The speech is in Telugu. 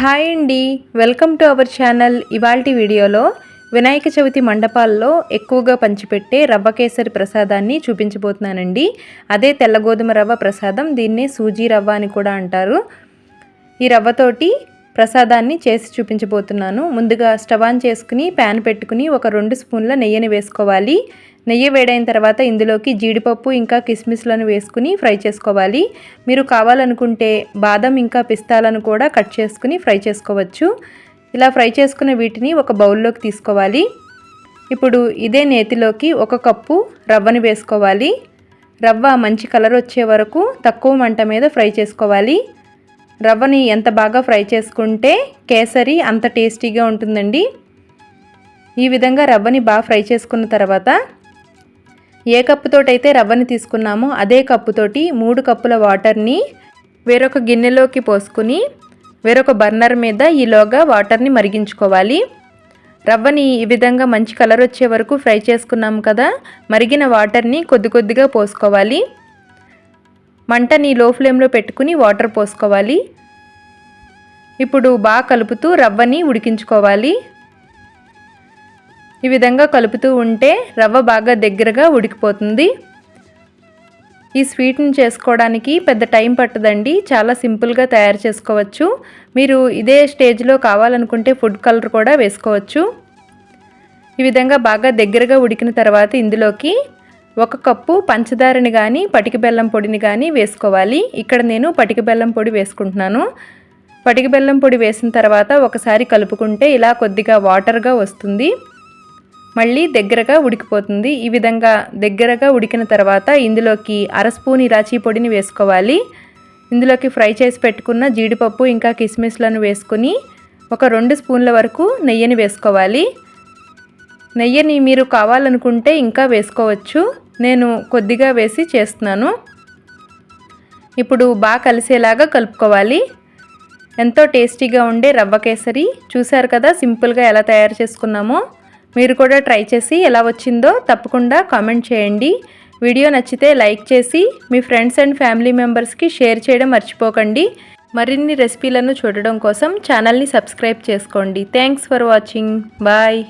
హాయ్ అండి. Welcome to our channel. ఇవాల్టి వీడియోలో వినాయక చవితి మండపాల్లో ఎక్కువగా పంచిపెట్టే రవ్వ కేసరి ప్రసాదాన్ని చూపించబోతున్నానండి. అదే తెల్ల గోధుమ రవ్వ ప్రసాదం దీన్నే సూజీ రవ్వ అని కూడా అంటారు. ఈ రవ్వతోటి ప్రసాదాన్ని చేసి చూపించబోతున్నాను. ముందుగా స్టవ్ ఆన్ చేసుకుని ప్యాన్ పెట్టుకుని ఒక రెండు స్పూన్ల నెయ్యిని వేసుకోవాలి. నెయ్యి వేడైన తర్వాత ఇందులోకి జీడిపప్పు ఇంకా కిస్మిస్లను వేసుకుని ఫ్రై చేసుకోవాలి. మీరు కావాలనుకుంటే బాదం ఇంకా పిస్తాలను కూడా కట్ చేసుకుని ఫ్రై చేసుకోవచ్చు. ఇలా ఫ్రై చేసుకున్న వీటిని ఒక బౌల్లోకి తీసుకోవాలి. ఇప్పుడు ఇదే నేతిలోకి ఒక కప్పు రవ్వని వేసుకోవాలి. రవ్వ మంచి కలర్ వచ్చే వరకు తక్కువ మంట మీద ఫ్రై చేసుకోవాలి. రవ్వని ఎంత బాగా ఫ్రై చేసుకుంటే కేసరి అంత టేస్టీగా ఉంటుందండి. ఈ విధంగా రవ్వని బాగా ఫ్రై చేసుకున్న తర్వాత ఏ కప్పుతోటైతే రవ్వని తీసుకున్నామో అదే కప్పుతోటి మూడు కప్పుల వాటర్ని వేరొక గిన్నెలోకి పోసుకుని వేరొక బర్నర్ మీద ఈలోగా వాటర్ని మరిగించుకోవాలి. రవ్వని ఈ విధంగా మంచి కలర్ వచ్చే వరకు ఫ్రై చేసుకున్నాము కదా మరిగిన వాటర్ని కొద్ది కొద్దిగా పోసుకోవాలి. మంటని లో ఫ్లేమ్లో పెట్టుకుని వాటర్ పోసుకోవాలి. ఇప్పుడు బాగా కలుపుతూ రవ్వని ఉడికించుకోవాలి. ఈ విధంగా కలుపుతూ ఉంటే రవ్వ బాగా దగ్గరగా ఉడికిపోతుంది. ఈ స్వీట్ని చేసుకోవడానికి పెద్ద టైం పట్టదండి. చాలా సింపుల్గా తయారు చేసుకోవచ్చు. మీరు ఇదే స్టేజ్లో కావాలనుకుంటే ఫుడ్ కలర్ కూడా వేసుకోవచ్చు. ఈ విధంగా బాగా దగ్గరగా ఉడికిన తర్వాత ఇందులోకి ఒక కప్పు పంచదారని కానీ పటిక బెల్లం పొడిని కానీ వేసుకోవాలి. ఇక్కడ నేను పటిక బెల్లం పొడి వేసుకుంటున్నాను. పటిక బెల్లం పొడి వేసిన తర్వాత ఒకసారి కలుపుకుంటే ఇలా కొద్దిగా వాటర్గా వస్తుంది. మళ్ళీ దగ్గరగా ఉడికిపోతుంది. ఈ విధంగా దగ్గరగా ఉడికిన తర్వాత ఇందులోకి అర స్పూన్ ఇలాచీ పొడిని వేసుకోవాలి. ఇందులోకి ఫ్రై చేసి పెట్టుకున్న జీడిపప్పు ఇంకా కిస్మిస్లను వేసుకుని ఒక రెండు స్పూన్ల వరకు నెయ్యిని వేసుకోవాలి. నెయ్యిని మీరు కావాలనుకుంటే ఇంకా వేసుకోవచ్చు. నేను కొద్దిగా వేసి చేస్తున్నాను. ఇప్పుడు బాగా కలిసేలాగా కలుపుకోవాలి. ఎంతో టేస్టీగా ఉండే రవ్వ కేసరి చూశారు కదా సింపుల్గా ఎలా తయారు చేసుకున్నామో. మీరు కూడా ట్రై చేసి ఎలా వచ్చిందో తప్పకుండా కామెంట్ చేయండి. వీడియో నచ్చితే లైక్ చేసి మీ ఫ్రెండ్స్ అండ్ ఫ్యామిలీ మెంబర్స్కి షేర్ చేయడం మర్చిపోకండి. మరిన్ని రెసిపీలను చూడడం కోసం ఛానల్ని సబ్స్క్రైబ్ చేసుకోండి. Thanks for watching. బాయ్.